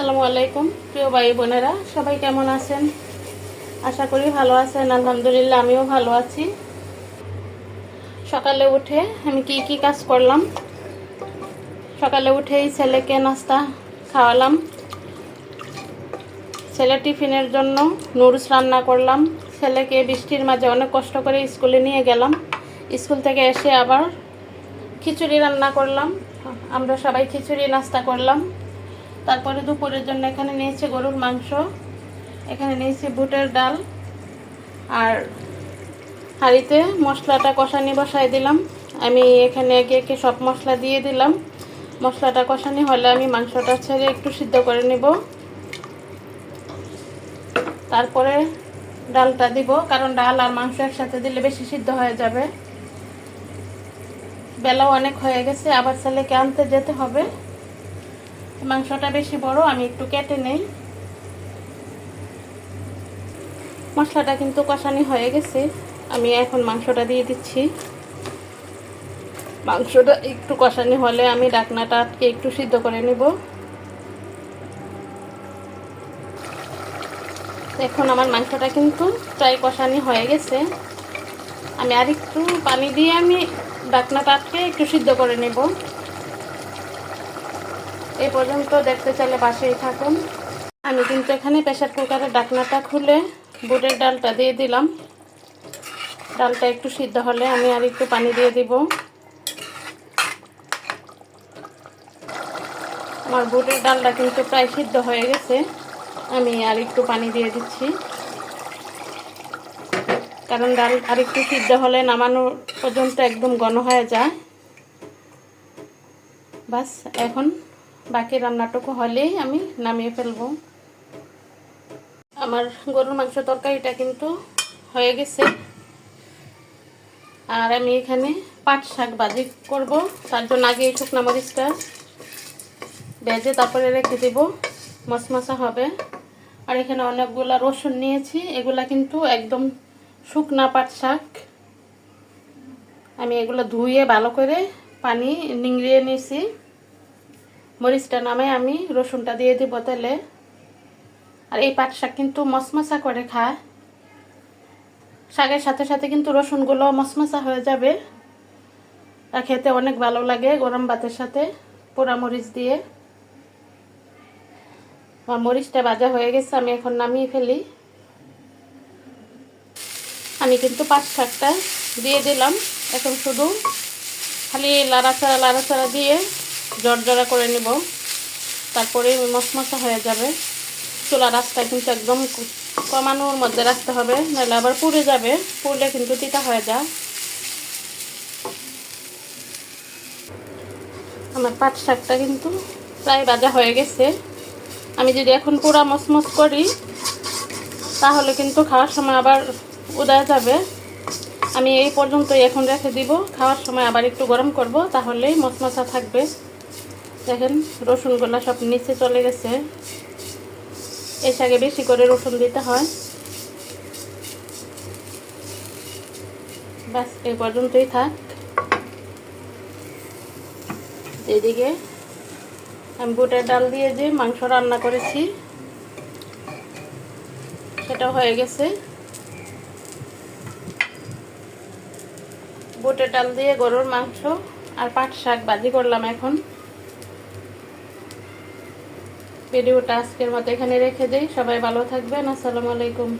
আসসালামু আলাইকুম। প্রিয় ভাই বোনেরা, সবাই কেমন আছেন? আশা করি ভালো আছেন, আলহামদুলিল্লাহ আমিও ভালো আছি। সকালে উঠে আমি কি কি কাজ করলাম? সকালে উঠেই ছেলেকে নাস্তা খাওয়ালাম। ছেলে টিফিনের জন্য নুডলস রান্না করলাম। ছেলেকে বৃষ্টির মাঝে অনেক কষ্ট করে স্কুলে নিয়ে গেলাম। স্কুল থেকে এসে আবার খিচুড়ি রান্না করলাম। আমরা সবাই খিচুড়ি নাস্তা করলাম। তারপরে দুপুরের জন্য এখানে নিয়েছে গরুর মাংস, এখানে নিয়েছি বুটের ডাল, আর হাঁড়িতে মশলাটা কষানি বসাই দিলাম। আমি এখানে একে একে সব মশলা দিয়ে দিলাম। মশলাটা কষানি হলে আমি মাংসটা ছেড়ে একটু সিদ্ধ করে নিব। তারপরে ডালটা দিব, কারণ ডাল আর মাংস একসাথে দিলে বেশি সিদ্ধ হয়ে যাবে। বেলাও অনেক হয়ে গেছে, আবার ছেলেকে আনতে যেতে হবে। মাংসটা বেশি বড়, আমি একটু কেটে নেই। মশলাটা কিন্তু কষানি হয়ে গেছে। আমি এখন মাংসটা দিয়ে দিচ্ছি। মাংসটা একটু কষানি হলে আমি ডাকনাটা আটকে একটু সিদ্ধ করে নেব। এখন আমার মাংসটা কিন্তু প্রায় কষানি হয়ে গেছে। আমি আর একটু পানি দিয়ে আমি ডাকনাটা আটকে একটু সিদ্ধ করে নেব। এই পর্যন্ত দেখতে চাইলে পাশেই থাকুন। আমি কিন্তু এখানে প্রেশার কুকারের ডাকনাটা খুলে বুটের ডালটা দিয়ে দিলাম। ডালটা একটু সিদ্ধ হলে আমি আর একটু পানি দিয়ে দিব। আমার বুটের ডালটা কিন্তু প্রায় সিদ্ধ হয়ে গেছে। আমি আর একটু পানি দিয়ে দিচ্ছি। কারণ ডাল আর একটু সিদ্ধ হলে নামানো পর্যন্ত একদম ঘন হয়ে যায়। বাস, এখন বাকি রান্নাটুকু হলেই আমি নামিয়ে ফেলব। আমার গরুর মাংস তরকারিটা কিন্তু হয়ে গেছে। আর আমি এখানে পাট শাক ভাজি করব, তার জন্য আগে এই শুকনা মরিচটা ভেজে তারপরে রেখে দেব, মশমশা হবে। আর এখানে অনেকগুলা রসুন নিয়েছি, এগুলা কিন্তু একদম শুকনা পাট শাক। আমি এগুলো ধুয়ে ভালো করে পানি নিংড়িয়ে নিয়েছি। মরিচটা নামে আমি, রসুনটা দিয়ে দিব তেলে। আর এই পাট শাক কিন্তু মশমশা করে খায়। শাকের সাথে সাথে কিন্তু রসুনগুলো মশমশা হয়ে যাবে। আর খেতে অনেক ভালো লাগে গরম ভাতের সাথে, পোড়া মরিচ দিয়ে। আমার মরিচটা ভাজা হয়ে গেছে, আমি এখন নামিয়ে ফেলি। আমি কিন্তু পাট শাকটা দিয়ে দিলাম, এখন শুধু খালি লাড়াচাড়া লাড়াচাড়া দিয়ে জর্জরা করে নেব। তারপরে মশমশা হয়ে যাবে। চুলা রাস্তা কিন্তু একদম কমানোর মধ্যে রাখতে হবে, নাহলে আবার পুড়ে যাবে। পুড়লে কিন্তু তিতা হয়ে যায়। আমার পাট শাকটা কিন্তু প্রায় ভাজা হয়ে গেছে। আমি যদি এখন পুরা মচমচ করি, তাহলে কিন্তু খাওয়ার সময় আবার উদয় যাবে। আমি এই পর্যন্তই এখন রেখে দিব। খাওয়ার সময় আবার একটু গরম করব, তাহলেই মশমশা থাকবে। দেখেন, রসুনগুলো সব নিচে চলে গেছে। এর শাকে বেশি করে রসুন দিতে হয়। ব্যাস এই পর্যন্তই থাক। এদিকে আমি বুটের ডাল দিয়ে যে মাংস রান্না করেছি, সেটা হয়ে গেছে। বুটের ডাল দিয়ে গরুর মাংস আর পাট শাক ভাজি করলাম এখন। ভিডিওটা আজকের মতো এখানে রেখে দিই। সবাই ভালো থাকবেন। আসসালামু আলাইকুম।